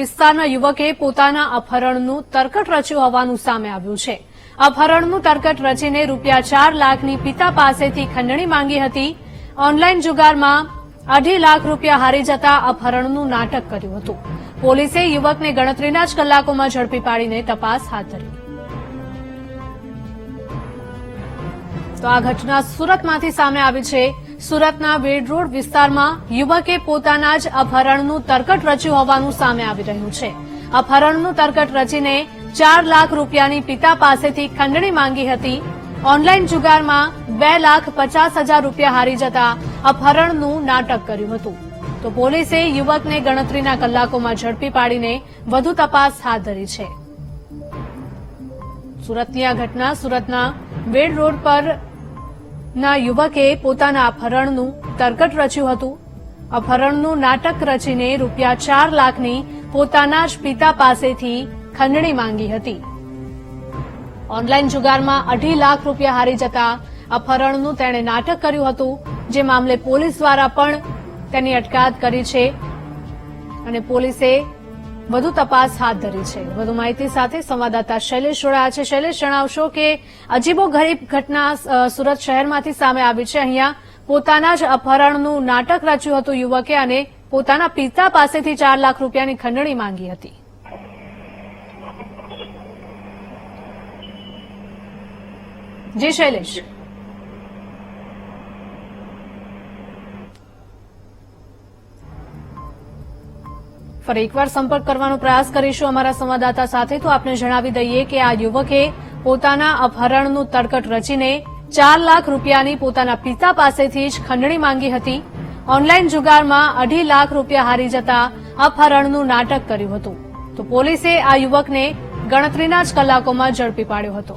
વિસ્તારના યુવકે પોતાના અપહરણનું તરકટ રચ્યું હોવાનું સામે આવ્યું છે. અપહરણનું તરકટ રચીને રૂપિયા ચાર લાખની પિતા પાસેથી ખંડણી માંગી હતી. ઓનલાઈન જુગારમાં અઢી લાખ રૂપિયા હારી જતા અપહરણનું નાટક કર્યું હતું. પોલીસે યુવકને ગણતરીના જ કલાકોમાં ઝડપી પાડીને તપાસ હાથ ધરી. તો આ ઘટના સુરતમાંથી સામે આવી છે. સુરતના વેડ રોડ વિસ્તારમાં યુવકે પોતાના જ અપહરણનું તરકટ રચ્યું હોવાનું સામે આવી રહ્યું છે. અપહરણનું તરકટ રચીને ચાર લાખ રૂપિયાની પિતા પાસેથી ખંડણી માંગી હતી. ઓનલાઈન જુગારમાં બે લાખ પચાસ હજાર રૂપિયા હારી જતા અપહરણનું નાટક કર્યું હતું. તો પોલીસે યુવકને ગણતરીના કલાકોમાં ઝડપી પાડીને વધુ તપાસ હાથ ધરી છે. સુરતની આ ઘટના સુરતના વેડ રોડ પર ના યુવકે પોતાના અપહરણનું તરકટ રચ્યું હતું. અપહરણનું નાટક રચીને રૂપિયા ચાર લાખની પોતાના જ પિતા પાસેથી ખંડણી માંગી હતી. ઓનલાઈન જુગારમાં અઢી લાખ રૂપિયા હારી જતા અપહરણનું તેણે નાટક કર્યું હતું, જે મામલે પોલીસ દ્વારા પણ તેની અટકાયત કરી છે. અને પોલીસે વધુ તપાસ હાથ ધરી છે. વધુ માહિતી સાથે સંવાદદાતા શૈલેષ જોડાયા છે. શૈલેષ, જણાવશો કે અજીબો ગરીબ ઘટના સુરત શહેરમાંથી સામે આવી છે. અહીંયા પોતાના જ અપહરણનું નાટક રચ્યું હતું યુવકે અને પોતાના પિતા પાસેથી ચાર લાખ રૂપિયાની ખંડણી માંગી હતી. જી, શૈલેષ. ફરી એકવાર સંપર્ક કરવાનો પ્રયાસ કરીશું અમારા સંવાદદાતા સાથે. તો આપને જણાવી દઈએ કે આ યુવકે પોતાના અપહરણનું તડકટ રચીને ચાર લાખ રૂપિયાની પોતાના પિતા પાસેથી જ ખંડણી માંગી હતી. ઓનલાઈન જુગારમાં અઢી લાખ રૂપિયા હારી જતા અપહરણનું નાટક કર્યું હતું. તો પોલીસે આ યુવકને ગણતરીના જ કલાકોમાં ઝડપી પાડ્યો હતો.